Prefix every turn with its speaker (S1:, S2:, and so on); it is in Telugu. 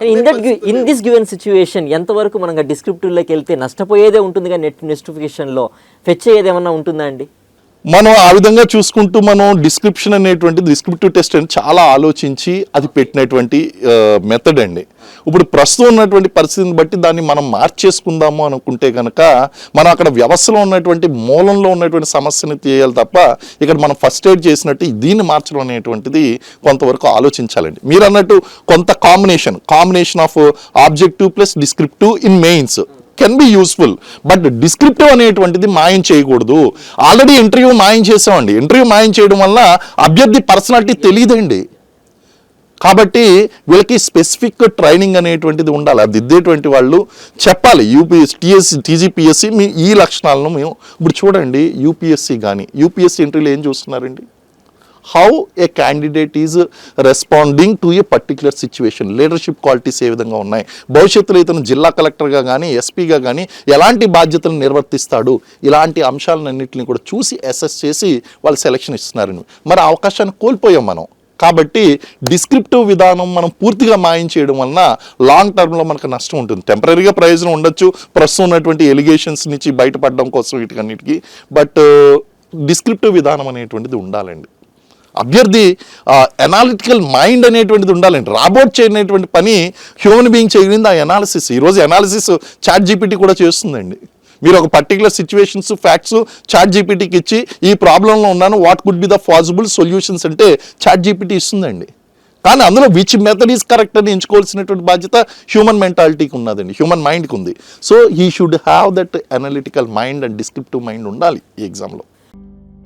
S1: In that in this given situation ఎంతవరకు మనం డిస్క్రిప్టివ్లోకి వెళ్తే నష్టపోయేదే ఉంటుంది కానీ నెట్ నోటిఫికేషన్లో ఫెచ్ అయ్యేది ఏమన్నా ఉంటుందా అండి?
S2: మనం ఆ విధంగా చూసుకుంటూ మనం డిస్క్రిప్షన్ అనేటువంటి డిస్క్రిప్టివ్ టెస్ట్ అని చాలా ఆలోచించి అది పెట్టినటువంటి మెథడ్ అండి. ఇప్పుడు ప్రస్తుతం ఉన్నటువంటి పరిస్థితిని బట్టి దాన్ని మనం మార్చేసుకుందాము అనుకుంటే కనుక మనం అక్కడ వ్యవస్థలో ఉన్నటువంటి మూలంలో ఉన్నటువంటి సమస్యని తీయాలి తప్ప ఇక్కడ మనం ఫస్ట్ ఎయిడ్ చేసినట్టు దీన్ని మార్చడం అనేటువంటిది కొంతవరకు ఆలోచించాలండి. మీరు అన్నట్టు కొంత combination combination of objective plus descriptive in mains can be useful but descriptive అనేటువంటిది మాయం చేయకూడదు. ఆల్రెడీ ఇంటర్వ్యూ మాయం చేసామండి ఇంటర్వ్యూ మాయం చేయడం వల్ల అభ్యర్థి పర్సనాలిటీ తెలియదండి. కాబట్టి వీళ్ళకి స్పెసిఫిక్ ట్రైనింగ్ అనేటువంటిది ఉండాలి. అది ఇద్దేటువంటి వాళ్ళు చెప్పాలి. యూపీఎస్ టీఎస్సీ టీజీపీఎస్సీ మీ ఈ లక్షణాలను మేము ఇప్పుడు చూడండి. యూపీఎస్సీ కానీ యూపీఎస్సీ ఇంటర్వ్యూలో ఏం చూస్తున్నారండి? How a candidate is responding to a particular situation leadership qualities ఏ విధంగా ఉన్నాయి? భవిష్యత్తులో ఇతను జిల్లా కలెక్టర్గా కానీ ఎస్పీగా కానీ ఎలాంటి బాధ్యతలు నిర్వర్తిస్తాడు? ఇలాంటి అంశాలన్నింటిని కూడా చూసి అసెస్ చేసి వాళ్ళు సెలక్షన్ ఇస్తున్నారని. మరి అవకాశాన్ని కోల్పోయాం మనం. కాబట్టి డిస్క్రిప్టివ్ విధానం మనం పూర్తిగా మాయం చేయడం వలన లాంగ్ టర్మ్లో మనకు నష్టం ఉంటుంది. టెంపరీగా ప్రయోజనం ఉండొచ్చు. ప్రస్తుతం ఉన్నటువంటి ఎలిగేషన్స్ నుంచి బయటపడడం కోసం వీటికన్నిటికీ. బట్ డిస్క్రిప్టివ్ uh, విధానం అనేటువంటిది ఉండాలండి. అభ్యర్థి ఎనాలిటికల్ మైండ్ అనేటువంటిది ఉండాలండి. రాబోట్ చేయనటువంటి పని హ్యూమన్ బీయింగ్ చేయగలిగింది ఆ ఎనాలిసిస్ ఈరోజు ఎనాలిసిస్ చాట్ జీపీటీ కూడా చేస్తుందండి. మీరు ఒక పర్టికులర్ సిచ్యువేషన్స్ ఫ్యాక్ట్స్ చాట్ జీపీటీకి ఇచ్చి ఈ ప్రాబ్లంలో ఉన్నాను what could be the possible solutions అంటే చాట్ జీపీటీ ఇస్తుందండి. కానీ అందులో విచ్ మెథడ్ ఈస్ కరెక్ట్ అని ఎంచుకోవాల్సినటువంటి బాధ్యత హ్యూమన్ మెంటాలిటీకి ఉన్నదండి. హ్యూమన్ మైండ్కి ఉంది. So he should have that analytical mind and descriptive mind ఉండాలి ఈ ఎగ్జామ్లో